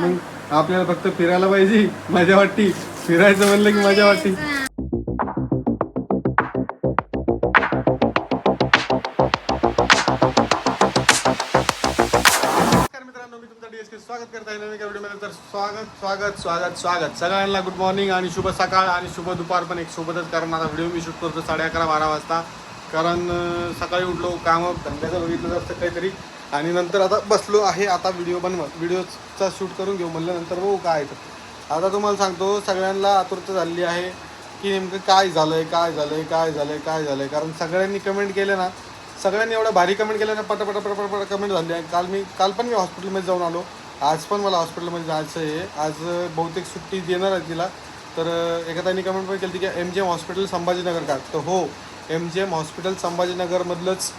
मग आपल्याला फक्त फिरायला पाहिजे मजा वाटती. फिरायचं म्हणलं की मजा वाटती. स्वागत करता आहे. तर स्वागत स्वागत स्वागत स्वागत. सगळ्यांना गुड मॉर्निंग आणि शुभ सकाळ आणि शुभ दुपार पण एक सोबतच कारण माझा व्हिडिओ मी शूट करतो साडे अकरा बारा वाजता. कारण सकाळी उठलो कामं धंद्याचं बघितलं असतं काहीतरी. आणि नंतर आता बसलो आहे आता व्हिडिओ बनवत व्हिडिओचा शूट करून घेऊ म्हणल्यानंतर बघू काय आहे तर आता तुम्हाला सांगतो सगळ्यांना आतुरता झालेली आहे की नेमकं काय झालंय काय झालंय काय झालंय काय झालंय. कारण सगळ्यांनी कमेंट केले ना सगळ्यांनी एवढं भारी कमेंट केलं ना पटापट पट पट कमेंट झाली आहे. काल मी काल पण मी हॉस्पिटलमध्ये जाऊन आलो. आज पण मला हॉस्पिटलमध्ये जायचं आहे. आज बहुतेक सुट्टी देणार आहे तिला. तर अं, एका कमेंट पण केली की M G M hospital Sambhajinagar का? तर हो एम जी एम हॉस्पिटल संभाजीनगरमधलंच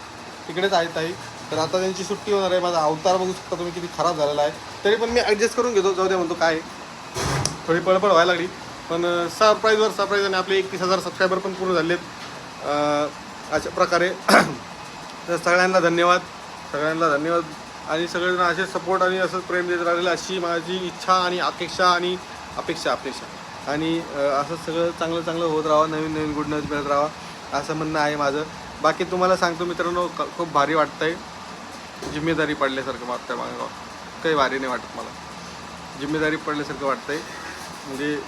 तिकडेच आहे ताई. तर आता त्यांची सुट्टी होणार आहे. माझा अवतार बघू शकता तुम्ही किती खराब झालेला आहे. तरी पण मी ॲडजस्ट करून घेतो. जाऊ द्या म्हणतो काय थोडी पळपळ व्हायला लागली. पण सरप्राईजवर सरप्राईज आणि आपले एकतीस हजार सबस्क्रायबर पण पूर्ण झालेत. आहेत अशा प्रकारे. तर सगळ्यांना धन्यवाद. सगळ्यांना धन्यवाद. आणि सगळेजण असे सपोर्ट आणि असंच प्रेम देत राहिलेलं अशी माझी इच्छा आणि अपेक्षा आणि अपेक्षा अपेक्षा. आणि असं सगळं चांगलं चांगलं होत राहावं. नवीन नवीन गुड न्यूज मिळत राहावं. असं म्हणणं आहे माझं. बाकी तुम्हाला सांगतो मित्रांनो खूप भारी वाटतं आहे जिम्मेदारी पडल्यासारखं वाटतंय माझं काही भारी नाही वाटत मला. जिम्मेदारी पडल्यासारखं वाटतं आहे म्हणजे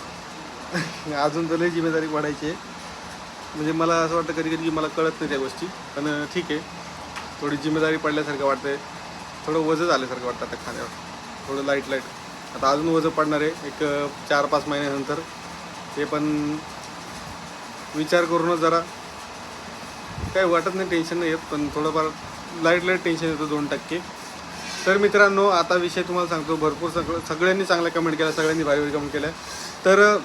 अजून तर लई जिम्मेदारी पडायची आहे. म्हणजे मला असं वाटतं कधी कधी की मला कळत नाही त्या गोष्टी. पण ठीक आहे. थोडी जिम्मेदारी पडल्यासारखं वाटतंय. थोडं वजं झाल्यासारखं वाटतं आता खाण्यावर. थोडं लाइट लाइट आता अजून वजं पडणार आहे. एक चार पाच महिन्यानंतर. ते पण विचार करूनच जरा. काही वाटत नाही टेन्शन नाही येत. पण थोडंफार लाइट लाइट टेन्शन येतं दोन टक्के. तर मित्रांनो आता विषय तुम्हाला सांगतो. भरपूर सगळं सगळ्यांनी चांगल्या कमेंट केल्या सगळ्यांनी भारी भारी कमेंट केल्या तर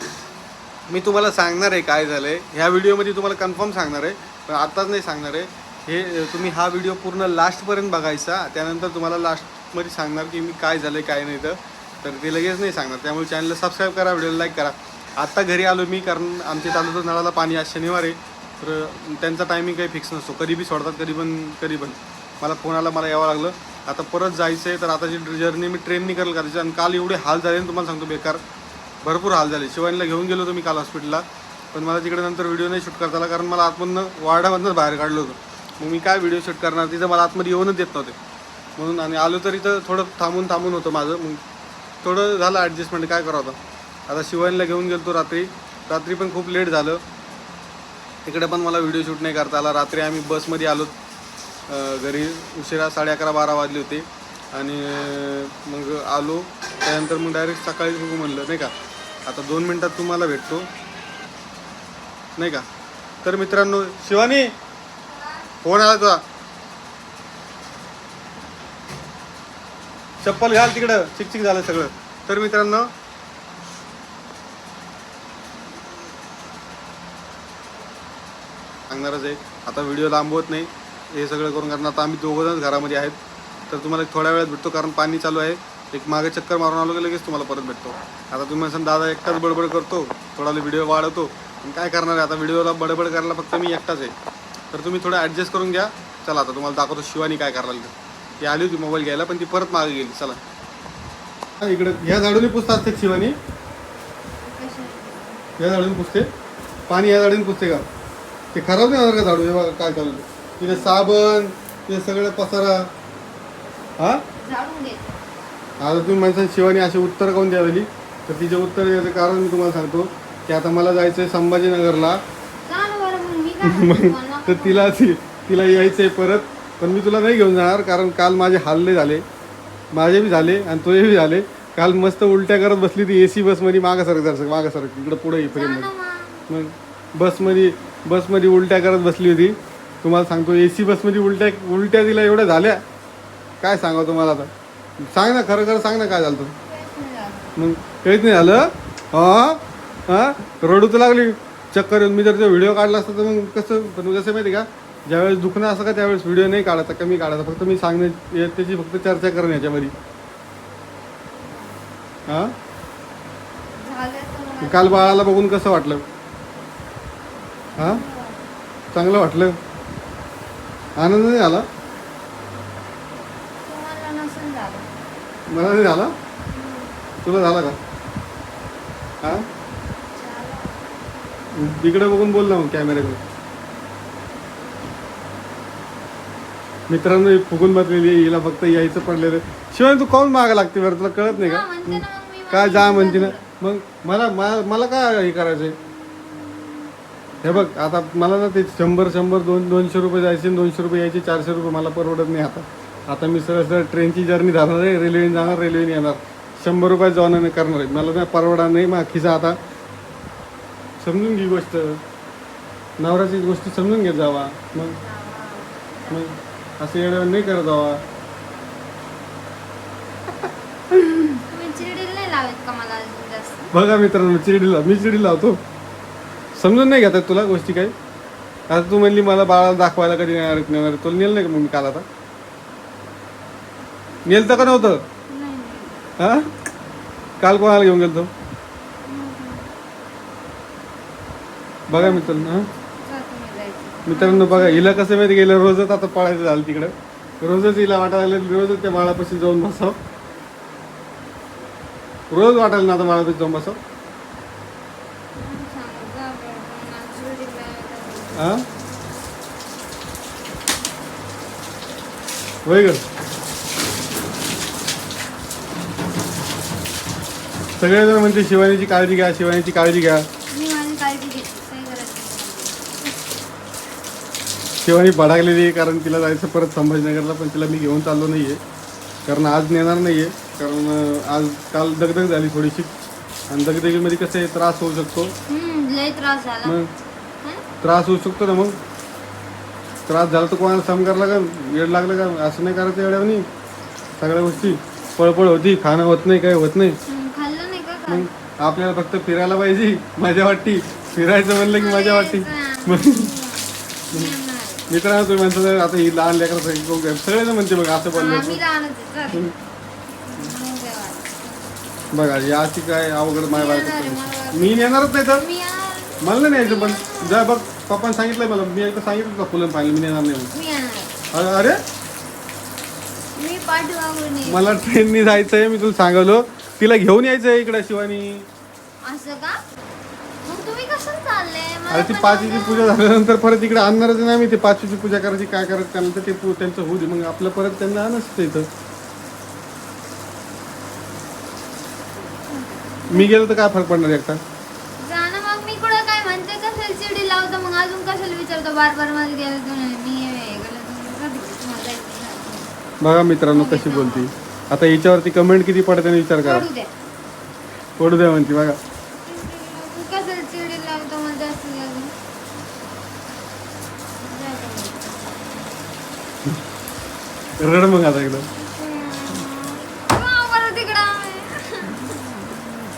मी तुम्हाला सांगणार आहे काय झालं आहे ह्या व्हिडिओमध्ये तुम्हाला कन्फर्म सांगणार आहे. पण आत्ताच नाही सांगणार आहे. हे तुम्ही हा व्हिडिओ पूर्ण लास्टपर्यंत बघायचा. त्यानंतर तुम्हाला लास्टमध्ये सांगणार की मी काय झालं आहे काय नाही तर. तर ते लगेच नाही सांगणार. त्यामुळे चॅनलला सबस्क्राईब करा व्हिडिओला लाईक करा. आत्ता घरी आलो मी कारण आमच्या चालूचं नळाला पाणी आज शनिवार आहे. तर त्यांचा टायमिंग काही फिक्स नसतो. कधी बी सोडतात कधी पण कधी पण. मला पुण्याला मला यावं लागलं. आता परत जायचं आहे तर आताची जर्नी मी ट्रेननी करेल करायची आणि काल एवढे हाल झाले तुम्हाला सांगतो बेकार. भरपूर हाल झाले. शिवानीला घेऊन गेलो होतो मी काल हॉस्पिटलला पण मला तिकडे नंतर व्हिडिओ नाही शूट करता आला कारण मला आतमधनं वार्डामधनंच बाहेर काढलं होतं. मग मी काय व्हिडिओ शूट करणार? तिथं मला आतमध्ये येऊनच देत नव्हते. म्हणून आणि आलो तर इथं थोडं थांबून थांबून होतं माझं. मग थोडं झालं ॲडजस्टमेंट काय करावं आता? आता शिवानीला घेऊन गेलो रात्री. रात्री पण खूप लेट झालं. तिकडे पण मला व्हिडिओ शूट नाही करता आला. रात्री आम्ही बसमध्ये आलो. घरी उशिरा साडे अकरा बारा वाजले होते. आणि मग आलो. त्यानंतर मग डायरेक्ट सकाळी बघू म्हणलं नाही का? आता दोन मिनटात तुम्हाला भेटतो. नाही का? तर मित्रांनो शिवानी फोन आला तुझा. चप्पल घाल तिकडं. चिकचिक झालं सगळं. तर मित्रांनो सांगणारच आहे. आता व्हिडिओ लांबवत नाही. हे सगळं करून कारण आता आम्ही दोघंजणच घरामध्ये आहेत. तर तुम्हाला एक थोड्या वेळात भेटतो कारण पाणी चालू आहे. एक मागे चक्कर मारून आलो की लगेच तुम्हाला परत भेटतो. आता तुम्ही असं दादा एकटाच बडबड करतो थोडा व्हिडिओ वाढवतो. आणि काय करणार आहे? आता व्हिडिओला बडबड करायला फक्त मी एकटाच आहे. तर तुम्ही थोडं ॲडजस्ट करून घ्या. चला आता तुम्हाला दाखवतो शिवानी काय करायला लागलं. ती आली होती मोबाईल घ्यायला पण ती परत मागे गेली. चला. इकडे ह्या झाडूने पुसतात ते शिवानी. या झाडून पुसते. पाणी या झाडून पुसते का? ते खराब नाही होणार का झाडू? हे काय चालू आहे. तिथे साबण ते सगळं पसारा. हा? आता तुम्ही माणसाने शिवानी अशी उत्तर काऊन द्यावी तर तिचे उत्तर द्यायचं कारण मी तुम्हाला सांगतो की आता मला जायचं आहे संभाजीनगरला मग? तर तिला तिला यायचं आहे परत पण मी तुला नाही घेऊन जाणार कारण काल माझे हल्ले झाले. माझे बी झाले आणि तुझे बी झाले. काल मस्त उलट्या करत बसली ती ए सी बसमध्ये मागं सरक जरसं मागं सरक इकडं पुढे मग. मग बसमध्ये बसमध्ये उलट्या करत बसली होती. तुम्हाला सांगतो ए सी बसमध्ये उलट्या उलट्या दिल्या एवढ्या झाल्या. काय सांगा तुम्हाला आता? सांग ना खरं खरं सांग ना काय झालं मग काहीच नाही झालं. हा? हा? रडू तर लागली. चक्कर येऊन मी जर तो व्हिडिओ काढला असता तर मग कसं पण कसं माहिती का? ज्यावेळेस दुखणं असं का त्यावेळेस व्हिडिओ नाही काढायचा कमी काढायचा. फक्त मी सांगणे या- त्याची फक्त चर्चा करणे याच्यामध्ये. हा? काल बाळाला बघून कसं वाटलं? हा? चांगलं वाटलं? आनंद नाही झाला तुम्हाला नसेल झालं. मला नाही झाला? तुला झाला का? हा? तिकडे बघून बोल ना मग कॅमेऱ्याकडे मित्रांनो ही फुगून बसलेली आहे. हिला फक्त यायचं पडलेलं शिवाय तू कोण मागा लागते बरं? तुला कळत नाही हा, का म्हणते ना मग मी काय जा म्हणते ना. मग मला मा- मला काय हे करायचंय? हे बघ आता मला ना ते शंभर शंभर दोन दोनशे रुपये जायचे दोनशे रुपये यायचे चारशे रुपये मला परवडत नाही आता. आता मी सरळ सरळ ट्रेनची जर्नी जाणार आहे रेल्वेने जाणार रेल्वेने येणार. शंभर रुपये जाऊन करणार आहे. मला नाही परवडणार नाही मग खिसा आता समजून घे गोष्ट. नवऱ्याची गोष्टी समजून घेत जावा. मग मग असं येड्या नाही करत जावा. बघा मित्रांनो चिरडीला मी चिरडी लावतो. समजून नाही घेतात तुला गोष्टी काही. आता तू म्हणली मला बाळाला दाखवायला कधी येणार नेणार तुला नेलं नाही का मग मी काल आता? नेलतं का नव्हतं? हा? काल कोणाला घेऊन गेलतो? बघा मित्रांनो मित्रांनो बघा हिला कसं माहिती गेलं रोजच आता पळायचं झालं तिकडं. रोजच हिला वाटायला लागलं रोजच त्या माळापाशी जाऊन बसाव. रोज वाटायला ना आता माळापाशी जाऊन बसाव सांगू जा बरं, मला चिरडील लावायला. हा? वय ग. सगळेजण म्हणते शिवानीची काळजी घ्या शिवानीची काळजी घ्या. मी माझी काळजी घेते काही गरज नाही. शिवानी भडाकलेली आहे कारण तिला जायचं परत संभाजीनगरला पण तिला मी घेऊन चाललो नाहीये. कारण आज नेणार नाहीये. कारण अं, आज काल दगदग झाली थोडीशी. आणि दगदगीमध्ये कसं आहे त्रास होऊ शकतो. हम्म, लय त्रास झाला. मग? त्रास होऊ शकतो ना मग? त्रास झाला तर कोणाला सम करायला का वेळ लागलं का? असं नाही करायचं एवढ्या सगळ्या गोष्टी पळपळ होती. खाणं होत नाही काय होत नाही. खाल्लं नाही का काल? मग आपल्याला फक्त फिरायला पाहिजे. मजा वाटती. फिरायचं म्हणलं की मजा वाटती. मित्रांनो तुम्ही म्हणता आता ही लहान लेकरं सगळेजण म्हणते बघा असं वाटत. बघा याची काय अवघड माय मी येणार आहे, बायको. मी नेणारच नाही तर. मला नाही न्यायचं पण जा बघ. पप्पाने सांगितलंय मला. मी एकदा सांगितलं का फुलं पाहिलं मी नेणार नाही म्हणून. मी येणार आहे. अरे अरे? मी मला ट्रेननी जायचंय मी तुला सांगलो तिला घेऊन यायचंय इकडे शिवानी. असं का? मग तुम्ही कसं चालले? अरे ती पाचवीची पूजा झाल्यानंतर परत इकडे आणणारच नाही मी ते पाचवीची पूजा करायची काय करायचं त्यांना ते पू- त्यांचं होऊ दे. मग आपलं परत त्यांना आणच इथं. मी गेलो तर काय फरक पडणार एकटा? अजून कशाला विचारतो? बार बारमध्ये गेलं मी हे गेलं तू का तिकडे तुम्हाला जायचं नाही. बघा मित्रांनो कशी बोलती. आता याच्यावरती कमेंट किती पडते विचार करा. पडू द्या. पडू द्या म्हणते बघा. तू कशाला चिडी लावतो? मला जास्त अजून. जायचं मग. रड मग आता एकदम तिकडं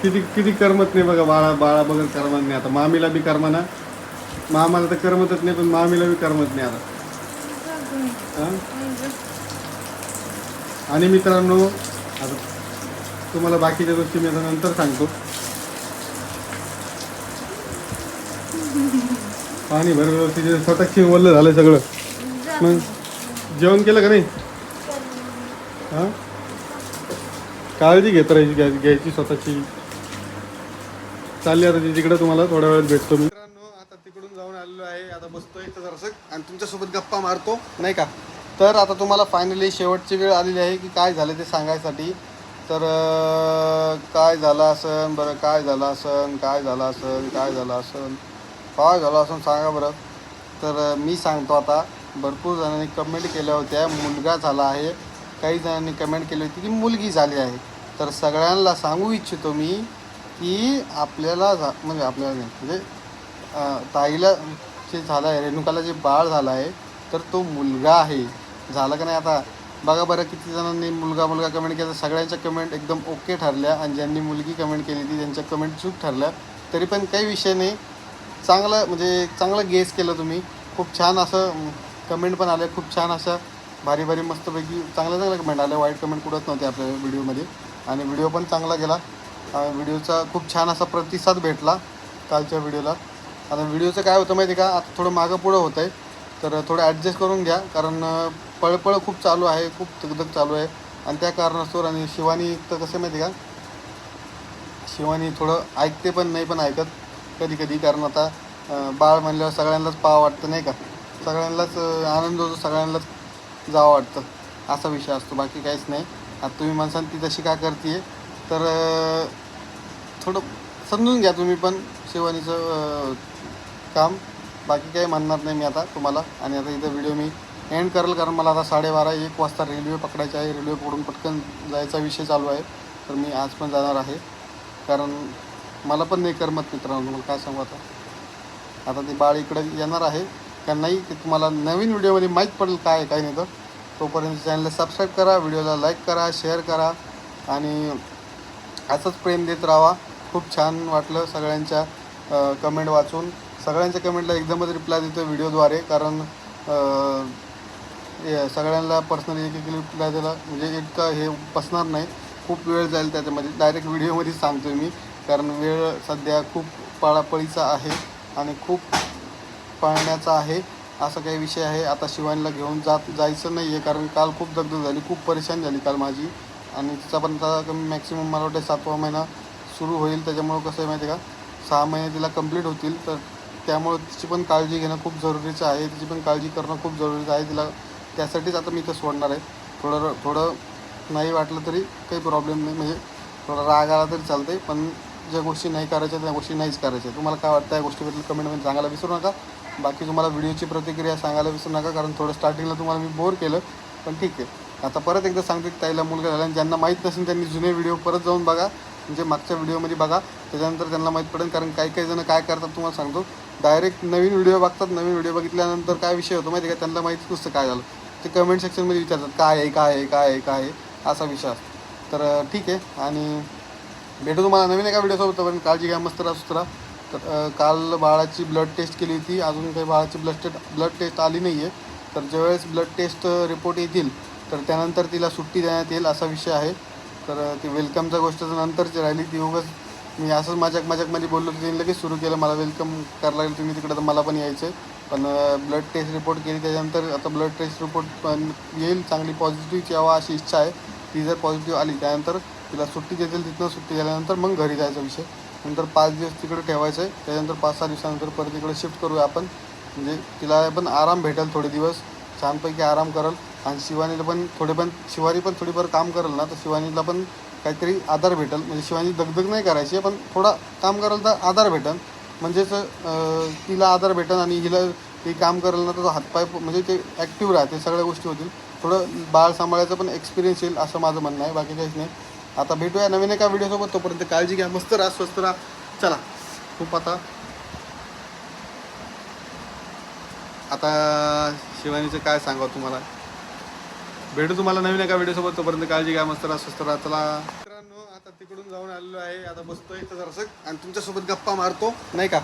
किती किती करमत नाही बघा बाळा बाळा बघत करमत नाही. आता मामीला बी करमना. मामाला तर करमतच नाही पण मामीला बी करमत नाही आता. जा आणि मित्रांनो आता तुम्हाला बाकीच्या गोष्टी मी आता नंतर सांगतो. पाणी भर व्यवस्थित स्वतःची ओलं झालं सगळं. मग जेवण केलं का नाही? हा? काळजी घेत राहायची घ्यायची स्वतःची. चालली आता तिकडे तुम्हाला थोड्या वेळात भेटतो मी मित्रांनो आता तिकडून जाऊन आलेलो आहे आता बसतोय इथं जरासं आणि तुमच्यासोबत गप्पा मारतो नाही का? तर आता तुम्हाला फायनली शेवटची वेळ आलेली आहे की काय झालं ते सांगायसाठी. तर काय झालं असन बरं काय झालं असन काय झालं असन काय झालं असन? काय झालं असन सांगा बरं. तर मी सांगतो आता भरपूर जणांनी कमेंट केल्या होत्या मुलगा झाला आहे. काही जणांनी कमेंट केली होती की मुलगी झाली आहे. तर सगळ्यांना सांगू इच्छितो मी की आपल्याला झा म्हणजे आपल्याला नाही म्हणजे ताईला जे झालं आहे रेणुकाला जे बाळ झालं आहे तर तो मुलगा आहे. झालं का नाही आता? बघा बरं किती जणांनी मुलगा मुलगा कमेंट केला. सगळ्यांच्या कमेंट एकदम ओके ठरल्या आणि ज्यांनी मुलगी कमेंट केली ती त्यांच्या कमेंट चूक ठरल्या. तरी पण काही विषय नाही. चांगलं म्हणजे चांगलं गेस केलं तुम्ही. खूप छान असं कमेंट पण आले. खूप छान असं भारी भारी मस्तपैकी चांगलं चांगलं कमेंट आल्या वाईट कमेंट कुठंच नव्हते आपल्या व्हिडिओमध्ये आणि व्हिडिओ पण चांगला गेला. व्हिडिओचा खूप छान असा प्रतिसाद भेटला कालच्या व्हिडिओला आता व्हिडिओचं काय होतं माहिती आहे का? आता थोडं मागं पुढं होतं आहे तर थोडं ॲडजस्ट करून घ्या. कारण पळपळ खूप चालू आहे. खूप दगदग चालू आहे. आणि त्या कारणास्तव आणि शिवानी तर कसं माहिती आहे का? शिवानी थोडं ऐकते पण नाही पण ऐकत कधी कधी कारण आता बाळ म्हणल्यावर सगळ्यांनाच पाव वाटतं नाही का? सगळ्यांनाच आनंद होतो. सगळ्यांनाच जावं वाटतं. असा विषय असतो. बाकी काहीच नाही. आता तुम्ही म्हणसाल ती तशी का करते तर थोडं समजून घ्या तुम्ही पण शिवानीचं काम. बाकी काही म्हणणार नाही मी आता तुम्हाला. आणि आता इथं व्हिडिओ मी एंड करेल कारण मला आता साडेबारा एक वाजता रेल्वे पकडायची आहे. रेल्वे पकडून पटकन जायचा विषय चालू आहे. तर मी आज पण जाणार आहे. कारण मला पण नाही करमत मित्रांनो. तुम्हाला काय सांगू आता? आता ते बाळ इकडं येणार आहे. का नाही ते तुम्हाला नवीन व्हिडिओमध्ये माहीत पडेल काय काय नाही तर. तोपर्यंत चॅनलला सबस्क्राईब करा व्हिडिओला लाईक करा शेअर करा. आणि असंच प्रेम देत राहा. खूप छान वाटलं सगळ्यांच्या कमेंट वाचून. सगळ्यांच्या कमेंटला एकदमच रिप्लाय देतो व्हिडिओद्वारे कारण सगळ्यांना पर्सनली एक एक रिप्लाय द्यायला म्हणजे इतका हे बसणार नाही. खूप वेळ जाईल त्याच्यामध्ये. डायरेक्ट व्हिडिओमध्येच सांगतो मी. कारण वेळ सध्या खूप पळापळीचा आहे आणि खूप पाळण्याचा आहे. असा काही विषय आहे. आता शिवानीला घेऊन जात जायचं नाही आहे कारण काल खूप दगदग झाली. खूप परेशान झाली काल माझी. आणि तिचा पण आता कमी मॅक्सिमम मला वाटतं सातवा महिना सुरू होईल त्याच्यामुळं कसं आहे माहिती आहे का? सहा महिने तिला कंप्लीट होतील तर त्यामुळं तिची पण काळजी घेणं खूप जरुरीचं आहे. तिची पण काळजी करणं खूप जरुरीचं आहे. तिला त्यासाठीच आता मी इथं सोडणार आहे. थोडं थोडं नाही वाटलं तरी काही प्रॉब्लेम नाही. म्हणजे थोडा राग आला तरी चालते पण ज्या गोष्टी नाही करायच्या त्या गोष्टी नाहीच करायच्या. तुम्हाला काय वाटतं या गोष्टीबद्दल कमेंटमध्ये सांगायला विसरू नका. बाकी तुम्हाला व्हिडिओची प्रतिक्रिया सांगायला विसरू नका कारण थोडं स्टार्टिंगला तुम्हाला मी बोर केलं पण ठीक आहे. आता परत एकदा सांगते की ताईला मुलगा झाला आणि ज्यांना माहीत नसेल त्यांनी जुने व्हिडिओ परत जाऊन बघा. म्हणजे मागच्या व्हिडिओमध्ये बघा त्याच्यानंतर त्यांना माहीत पडेल कारण काही काही जण काय करतात तुम्हाला सांगतो. डायरेक्ट नवीन व्हिडिओ बघतात नवीन व्हिडिओ बघितल्यानंतर काय विषय होतो माहिती आहे का? त्यांना माहीत नसतं काय झालं. ते कमेंट सेक्शनमध्ये विचारतात काय आहे काय आहे काय आहे काय आहे? असा विषय असतो. तर ठीक आहे. आणि भेटू तुम्हाला नवीन एका व्हिडिओसोबत. पण काळजी घ्या मस्त राहा सुतरा तर काल बाळाची ब्लड टेस्ट केली होती. अजून काही बाळाची ब्लड टेस्ट ब्लड टेस्ट आली नाही आहे तर ज्यावेळेस ब्लड टेस्ट रिपोर्ट येतील तर त्यानंतर तिला सुट्टी देण्यात येईल असा विषय आहे. तर ती वेलकमच्या गोष्ट नंतरची राहिली ती उगाच मी असंच माझ्याक मजाकमध्ये बोललो तर तिने लगेच सुरू केलं मला वेलकम करायला लागेल तुम्ही तिकडं तर मला पण यायचं आहे पण ब्लड टेस्ट रिपोर्ट केली त्याच्यानंतर आता ब्लड टेस्ट रिपोर्ट पण येईल चांगली पॉझिटिव्हची यावा अशी इच्छा आहे. ती जर पॉझिटिव्ह आली त्यानंतर तिला सुट्टी देतील तिथनं सुट्टी झाल्यानंतर मग घरी जायचा विषय. नंतर पाच दिवस तिकडे ठेवायचं आहे त्याच्यानंतर पाच सहा दिवसानंतर परत तिकडे शिफ्ट करूया आपण. म्हणजे तिला पण आराम भेटेल थोडे दिवस छानपैकी आराम करेल. आणि शिवानीला पण थोडे पण शिवानी पण थोडीफार काम करेल ना तर शिवानीला पण काहीतरी आधार भेटेल. म्हणजे शिवानी दगदग नाही करायची पण थोडा काम करेल तर आधार भेटेल म्हणजेच तिला आधार भेटेल आणि हिला ती काम करेल ना तर हातपाय म्हणजे ते ॲक्टिव्ह राहते सगळ्या गोष्टी होतील. थोडं बाळ सांभाळायचं पण एक्सपिरियन्स येईल असं माझं म्हणणं आहे. बाकी काहीच नाही. आता भेटूया नवीन एका व्हिडिओसोबत तोपर्यंत काळजी घ्या. मस्त राहा स्वस्त राहा. चला खूप आता आता शिवानीचं काय सांगावं तुम्हाला? भेटू तुम्हाला नवीन एका व्हिडिओसोबत. तोपर्यंत काळजी घ्या मस्त राहा स्वस्त राहा. चला. मित्रांनो आता तिकडून जाऊन आलेलो आहे. आता बसतोय तर जरासं. आणि तुमच्यासोबत गप्पा मारतो नाही का?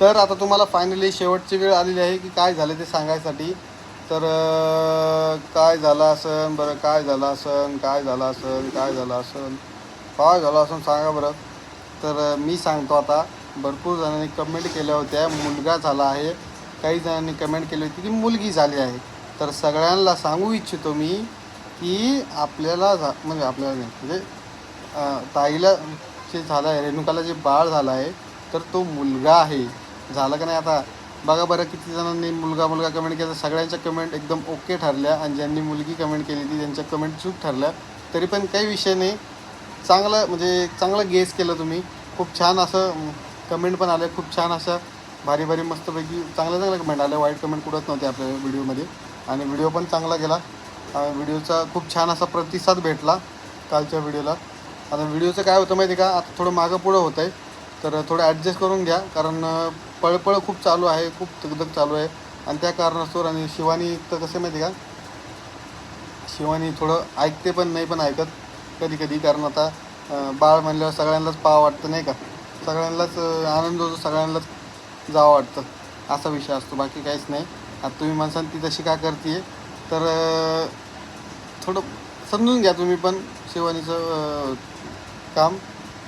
तर आता तुम्हाला फायनली शेवटची वेळ आलेली आहे की काय झालं ते सांगायसाठी. तर काय झालं असन? बरं काय झालं असन? काय झालं असन? काय झालं असन? काय झालं असन? सांगा बरं. तर मी सांगतो आता. भरपूर जणांनी कमेंट केल्या होत्या. मुलगा झाला आहे. काही जणांनी कमेंट केली होती की मुलगी झाली आहे. तर सगळ्यांना सांगू इच्छितो मी की आपल्याला झा म्हणजे आपल्याला नाही म्हणजे ताईला जे झालं आहे रेणुकाला जे बाळ झालं आहे तर तो मुलगा आहे. झालं का नाही आता? बघा बरं किती जणांनी मुलगा मुलगा कमेंट केला. सगळ्यांच्या कमेंट एकदम ओके ठरल्या आणि ज्यांनी मुलगी कमेंट केली ती त्यांच्या कमेंट चूक ठरल्या. तरी पण काही विषय नाही. चांगलं म्हणजे चांगलं गेस केलं तुम्ही. खूप छान असं कमेंट पण आलं. खूप छान असं भारी भारी मस्तपैकी चांगल्या चांगल्या कमेंट आल्या. वाईट कमेंट कुठंच नव्हते आपल्या व्हिडिओमध्ये आणि व्हिडिओ पण चांगला गेला. व्हिडिओचा खूप छान असा प्रतिसाद भेटला कालच्या व्हिडिओला. आता व्हिडिओचं काय होतं माहिती आहे का? आता थोडं मागं पुढं होतं आहे तर थोडं ॲडजस्ट करून घ्या. कारण पळपळ खूप चालू आहे. खूप दगदग चालू आहे. आणि त्या कारणास्तव आणि शिवानी तर कसं माहिती आहे का? शिवानी थोडं ऐकते पण नाही पण ऐकत कधी कधी. कारण आता बाळ म्हणल्यावर सगळ्यांनाच पाव वाटतं नाही का? सगळ्यांनाच आनंद होतो सगळ्यांनाच जावं वाटतं. असा विषय असतो. बाकी काहीच नाही. आता तुम्ही म्हणसाल ती तशी का करते तर थोडं समजून घ्या तुम्ही पण शिवानीचं काम.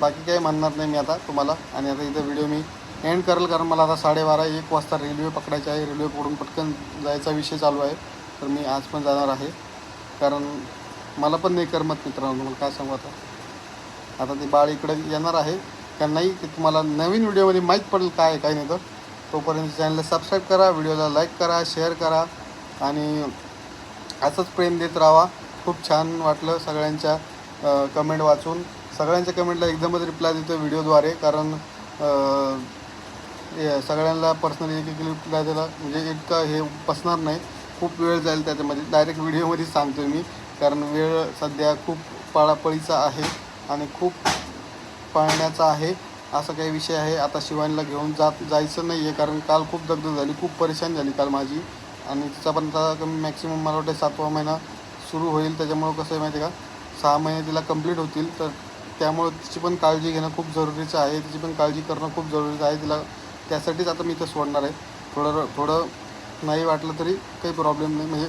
बाकी काही म्हणणार नाही मी आता तुम्हाला. आणि आता इथं व्हिडिओ मी एंड करेल कारण मला आता साडेबारा एक वाजता रेल्वे पकडायची आहे. रेल्वे पकडून पटकन जायचा विषय चालू आहे. तर मी आज पण जाणार आहे. कारण मला पण नाही करमत मित्रांनो. तुम्हाला काय सांगू आता? आता ते बाळ इकडे येणार आहे. का नाही ते तुम्हाला नवीन व्हिडिओमध्ये माहीत पडेल काय काय नाही तर. तोपर्यंत चॅनलला सबस्क्राईब करा व्हिडिओला लाईक करा शेअर करा आणि असंच प्रेम देत राहा. खूप छान वाटलं सगळ्यांच्या कमेंट वाचून. सगळ्यांच्या कमेंटला एकदमच रिप्लाय देतो व्हिडिओद्वारे कारण सगळ्यांना पर्सनली एक एक रिप्लाय दिला म्हणजे इतका हे बसणार नाही. खूप वेळ जाईल त्याच्यामध्ये. डायरेक्ट व्हिडिओमध्येच सांगतो मी कारण वेळ सध्या खूप पळापळीचा आहे आणि खूप पाळण्याचा आहे. असा काही विषय आहे. आता शिवानीला घेऊन जात जायचं नाही आहे कारण काल खूप दगदग झाली खूप परेशान झाली काल माझी. आणि तिचा पण आता कमी मॅक्सिमम मला वाटतं सातवा महिना सुरू होईल. त्याच्यामुळं कसं आहे माहिती आहे का? सहा महिने तिला कंप्लीट होतील. तर त्यामुळं तिची पण काळजी घेणं खूप जरुरीचं आहे. तिची पण काळजी करणं खूप जरुरीचं आहे. तिला त्यासाठीच आता मी इथं सोडणार आहे. थोडं थोडं नाही वाटलं तरी काही प्रॉब्लेम नाही. म्हणजे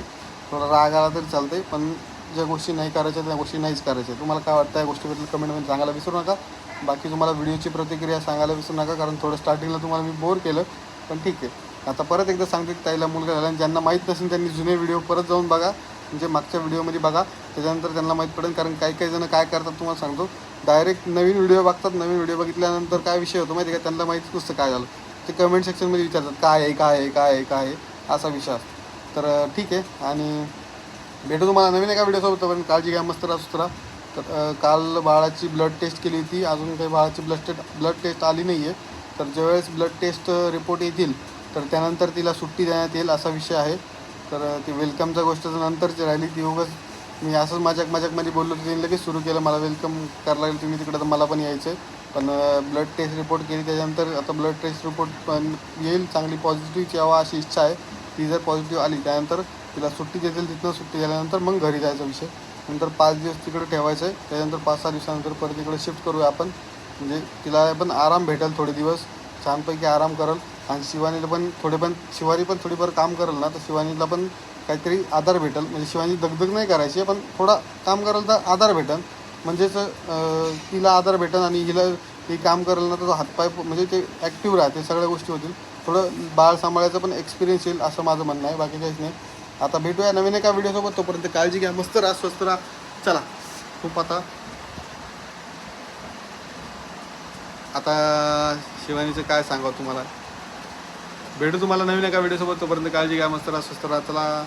थोडा राग आला तरी चालते पण ज्या गोष्टी नाही करायच्या त्या गोष्टी नाहीच करायच्या. तुम्हाला काय वाटतं या गोष्टीबद्दल कमेंटमध्ये सांगायला विसरू नका. बाकी तुम्हाला व्हिडिओची प्रतिक्रिया सांगायला विसरू नका कारण थोडं स्टार्टिंगला तुम्हाला मी बोर केलं पण ठीक आहे. आता परत एकदा सांगते की ताईला मुलगा झाला आणि ज्यांना माहीत नसेल त्यांनी जुने व्हिडिओ परत जाऊन बघा म्हणजे मागच्या व्हिडिओमध्ये बघा. त्याच्यानंतर त्यांना माहीत पडेल कारण काही काही जण काय करतात तुम्हाला सांगतो. डायरेक्ट नवीन व्हिडिओ बघतात नवीन व्हिडिओ बघितल्यानंतर काय विषय होतो माहिती आहे का? त्यांना माहीत नसतं काय झालं. ते कमेंट सेक्शनमध्ये विचारतात काय आहे काय आहे काय आहे काय आहे? असा विषय असतो. तर ठीक आहे. आणि भेटू तुम्हाला नवीन एका व्हिडिओसोबत. पण काळजी घ्या मस्त राहा सुस्त तर काल बाळाची ब्लड टेस्ट केली होती. अजून काही बाळाची ब्लड टेस्ट ब्लड टेस्ट आली नाही आहे तर ज्यावेळेस ब्लड टेस्ट रिपोर्ट येतील तर त्यानंतर तिला सुट्टी देण्यात येईल असा विषय आहे. तर ती वेलकमच्या गोष्ट जर नंतरची राहिली. ती उगाच मी असंच माझ्याक माझ्याकमध्ये बोललो तर त्यांनी लगेच सुरू केलं. मला वेलकम करायला लागेल. तुम्ही तिकडं तर मला पण यायचं आहे पण ब्लड टेस्ट रिपोर्ट केली. त्याच्यानंतर आता ब्लड टेस्ट रिपोर्ट पण येईल. चांगली पॉझिटिव्ह यावा अशी इच्छा आहे. ती जर पॉझिटिव्ह आली त्यानंतर तिला सुट्टी देतील तिथनं सुट्टी झाल्यानंतर मग घरी जायचा विषय. नंतर पाच दिवस तिकडे ठेवायचं आहे त्याच्यानंतर पाच सहा दिवसानंतर परत इकडे शिफ्ट करूया आपण. म्हणजे तिला पण आराम भेटेल थोडे दिवस. छानपैकी आराम करल. आणि शिवानीला पण थोडे पण शिवानी पण थोडीफार काम करेल ना तर शिवानीला पण काहीतरी आधार भेटेल. म्हणजे शिवानी दगदग नाही करायची पण थोडा काम करेल तर आधार भेटेल. म्हणजेच तिला आधार भेटेल आणि हिला ही काम करेल ना तर हातपाय म्हणजे ते ॲक्टिव्ह राहते सगळ्या गोष्टी होतील. थोडं बाळ सांभाळायचं पण एक्सपिरियन्स येईल असं माझं म्हणणं आहे. बाकी काहीच नाही आता भेटूया नवीन एका व्हिडिओसोबत तोपर्यंत काळजी घ्या मस्त राहा स्वस्त राहा. चला खूप आता. आता शिवानीचं काय सांगावं तुम्हाला? भेटू तुम्हाला नवीन एका व्हिडिओसोबत तोपर्यंत काळजी घ्या मस्त राहा स्वस्त राहा. चला.